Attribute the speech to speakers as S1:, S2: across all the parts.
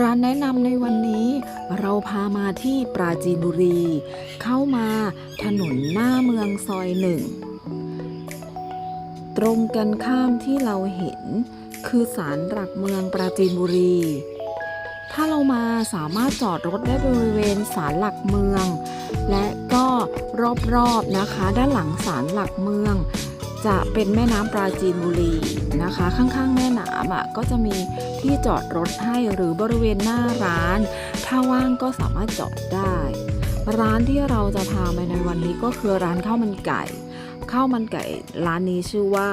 S1: ร้านแนะนำในวันนี้ เราพามาที่ปราจีนบุรี เข้ามาถนนหน้าเมืองซอยหนึ่ง ตรงกันข้ามที่เราเห็น คือศาลหลักเมืองปราจีนบุรี ถ้าเรามาสามารถจอดรถได้บริเวณศาลหลักเมือง และก็รอบๆนะคะ ด้านหลังศาลหลักเมือง จะเป็นแม่น้ำปราจีนบุรีนะคะ ข้างๆ แม่น้ำอะก็จะมีที่จอดรถให้หรือบริเวณหน้าร้าน ถ้าว่างก็สามารถจอดได้ ร้านที่เราจะพาไปในวันนี้ก็คือร้านข้าวมันไก่ข้าวมันไก่ร้านนี้ชื่อว่า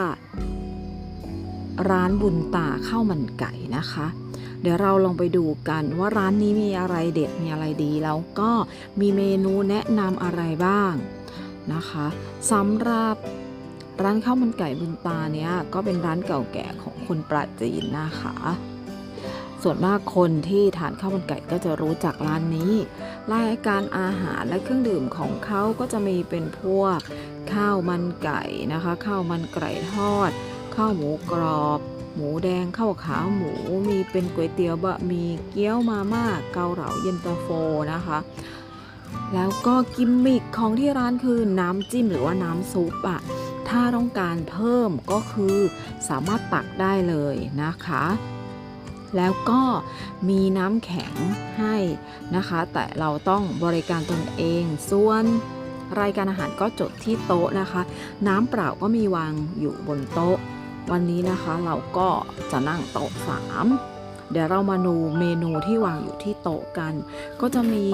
S1: ร้านบุญตาข้าวมันไก่นะคะ เดี๋ยวเราลองไปดูกันว่าร้านนี้มีอะไรเด็ดมีอะไรดีแล้วก็มีเมนูแนะนำอะไรบ้างนะคะสำหรับ ร้านข้าวมันไก่บุญตาเนี้ยก็เป็นร้านเก่าแก่ของคนปราจีนนะคะ ส่วนมากคนที่ทานข้าวมันไก่ก็จะรู้จักร้านนี้ รายการอาหารและเครื่องดื่มของเขาก็จะมีเป็นพวกข้าวมันไก่นะคะข้าวมันไก่ทอด ข้าวหมูกรอบหมูแดงข้าวขาหมูมีเป็นก๋วยเตี๋ยวบะหมี่เกี๊ยวมาม่าเกาเหลาเย็นตาโฟนะคะ แล้วก็กิมมิคของที่ร้านคือน้ำจิ้มหรือว่าน้ำซุปอะ ถ้าต้องการเพิ่มก็คือสามารถตักได้เลยนะคะ แล้วก็มีน้ำแข็งให้นะคะ แต่เราต้องบริการตนเอง ส่วนรายการอาหารก็จดที่โต๊ะนะคะ น้ำเปล่าก็มีวางอยู่บนโต๊ะ วันนี้นะคะเราก็จะนั่งโต๊ะสามเดี๋ยวเรามาดูเมนูที่วางอยู่ที่โต๊ะกัน ก็จะมี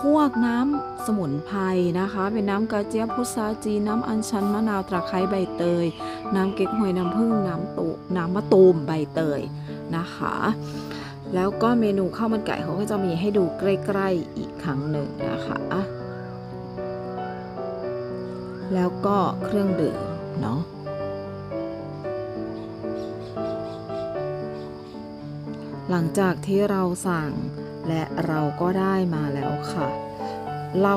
S1: พวกน้ำสมุนไพรนะคะ เป็นน้ำกระเจี๊ยบพุทราจีน้ำอัญชันมะนาวตะไคร้ใบเตย น้ำเก๊กฮวยน้ำผึ้งน้ำตูน้ำมะตูมใบเตยนะคะ แล้วก็เมนูข้าวมันไก่เขาก็จะมีให้ดูใกล้ๆอีกครั้งหนึ่งนะคะ แล้วก็เครื่องดื่มเนาะหลังจากที่เราสั่ง และเราก็ได้มาแล้วค่ะ เรา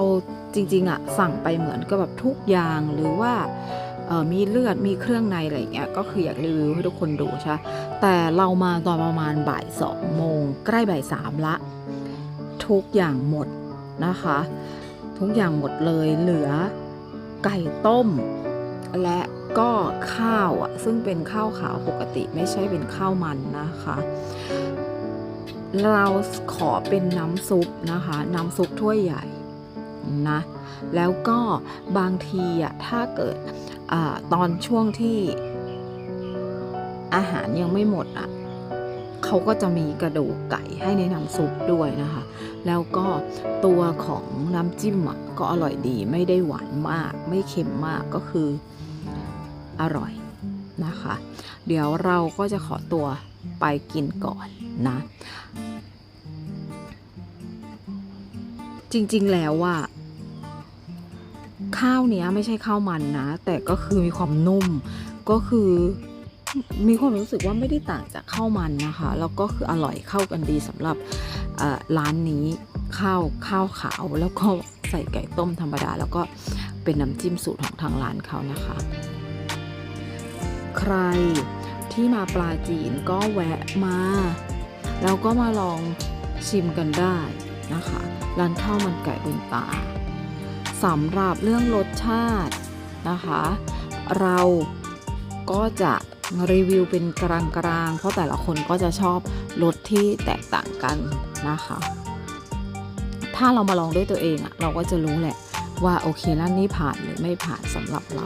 S1: จริงๆอะสั่งไปเหมือนกับแบบทุกอย่างหรือว่ามีเลือดมีเครื่องในอะไรเงี้ยก็คืออยากรีวิวให้ทุกคนดูใช่แต่เรามาตอนประมาณบ่ายสองโมงใกล้บ่ายสามละ ทุกอย่างหมดนะคะ ทุกอย่างหมดเลยเหลือไก่ต้ม และก็ข้าวอะซึ่งเป็นข้าวขาวปกติไม่ใช่เป็นข้าวมันนะคะ เราขอเป็นน้ำซุปนะคะ น้ำซุปถ้วยใหญ่นะแล้วก็บางทีอะถ้าเกิดอตอนช่วงที่อาหารยังไม่หมดอะเขาก็จะมีกระดูกไก่ให้ในน้ำซุปด้วยนะคะ แล้วก็ตัวของน้ำจิ้มอะก็อร่อยดีไม่ได้หวานมาก ไม่เค็มมากก็คืออร่อยนะคะ เดี๋ยวเราก็จะขอตัว ไปกินก่อนนะ จริงๆแล้วว่าข้าวเนี้ยไม่ใช่ข้าวมันนะ แต่ก็คือมีความนุ่มก็คือมีความรู้สึกว่าไม่ได้ต่างจากข้าวมันนะคะ แล้วก็คืออร่อยเข้ากันดีสำหรับร้านนี้ข้าวข้าวขาวแล้วก็ใส่ไก่ต้มธรรมดา แล้วก็เป็นน้ำจิ้มสูตรของทางร้านเขานะคะ ใคร ที่มาปลาจีนก็แวะมา แล้วก็มาลองชิมกันได้นะคะ ร้านข้าวมันไก่บุญตาสำหรับเรื่องรสชาตินะคะ เราก็จะรีวิวเป็นกลางๆ เพราะแต่ละคนก็จะชอบรสที่แตกต่างกันนะคะ ถ้าเรามาลองด้วยตัวเองอะเราก็จะรู้แหละว่าโอเคร้านนี้ผ่านหรือไม่ผ่านสำหรับเรา